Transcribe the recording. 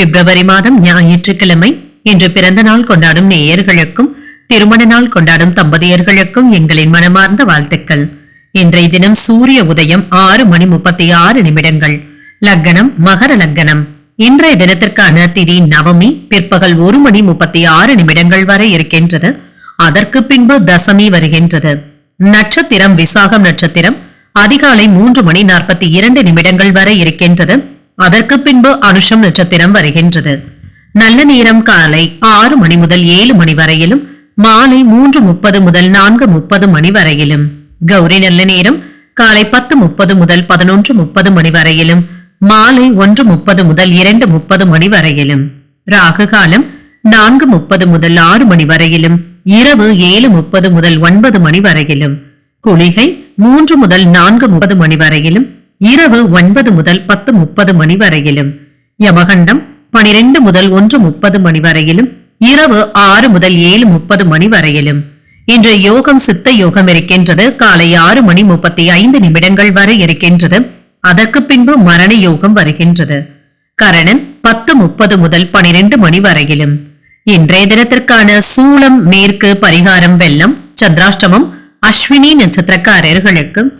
பிப்ரவரி மாதம் ஞாயிற்றுக்கிழமை இன்று பிறந்த நாள் கொண்டாடும் நேயர்களுக்கும் திருமண நாள் கொண்டாடும் தம்பதியர்களுக்கும் எங்களின் மனமார்ந்த வாழ்த்துக்கள். இன்றைய தினம் சூரிய உதயம் ஆறு மணி முப்பத்தி ஆறு நிமிடங்கள். லக்கணம் மகர லக்கணம். இன்றைய தினத்திற்கான திதி நவமி பிற்பகல் ஒரு மணி முப்பத்தி ஆறு நிமிடங்கள் வரை இருக்கின்றது. அதற்கு பின்பு தசமி வருகின்றது. நட்சத்திரம் விசாகம் நட்சத்திரம் அதிகாலை மூன்று மணி நாற்பத்தி இரண்டு நிமிடங்கள் வரை இருக்கின்றது. அதற்கு பின்பு அனுஷம் நட்சத்திரம் வருகின்றது. நல்ல நேரம் காலை ஆறு மணி முதல் ஏழு மணி வரையிலும் மாலை மூன்று முப்பது முதல் நான்கு முப்பது மணி வரையிலும். கௌரி நல்ல நேரம் காலை பத்து முப்பது முதல் பதினொன்று முப்பது மணி வரையிலும் மாலை ஒன்று முப்பது முதல் இரண்டு முப்பது மணி வரையிலும். ராகு காலம் நான்கு முப்பது முதல் ஆறு மணி வரையிலும் இரவு ஏழு முப்பது முதல் ஒன்பது மணி வரையிலும். குளிகை மூன்று முதல் நான்கு முப்பது மணி வரையிலும் இரவு ஒன்பது முதல் பத்து முப்பது மணி வரையிலும். யமகண்டம் பனிரெண்டு முதல் ஒன்று முப்பது மணி வரையிலும் இரவு ஆறு முதல் ஏழு முப்பது மணி வரையிலும். இன்று யோகம் சித்த யோகம் இருக்கின்றது. காலை ஆறு மணி முப்பத்தி ஐந்து நிமிடங்கள் வரை இருக்கின்றது. அதற்கு பின்பு மரண யோகம் வருகின்றது. கரணன் பத்து முப்பது முதல் பனிரெண்டு மணி வரையிலும். இன்றைய தினத்திற்கான சூளம் மேற்கு பரிகாரம் வெள்ளம் சந்திராஷ்டமம் அஸ்வினி நட்சத்திரக்காரர்களுக்கு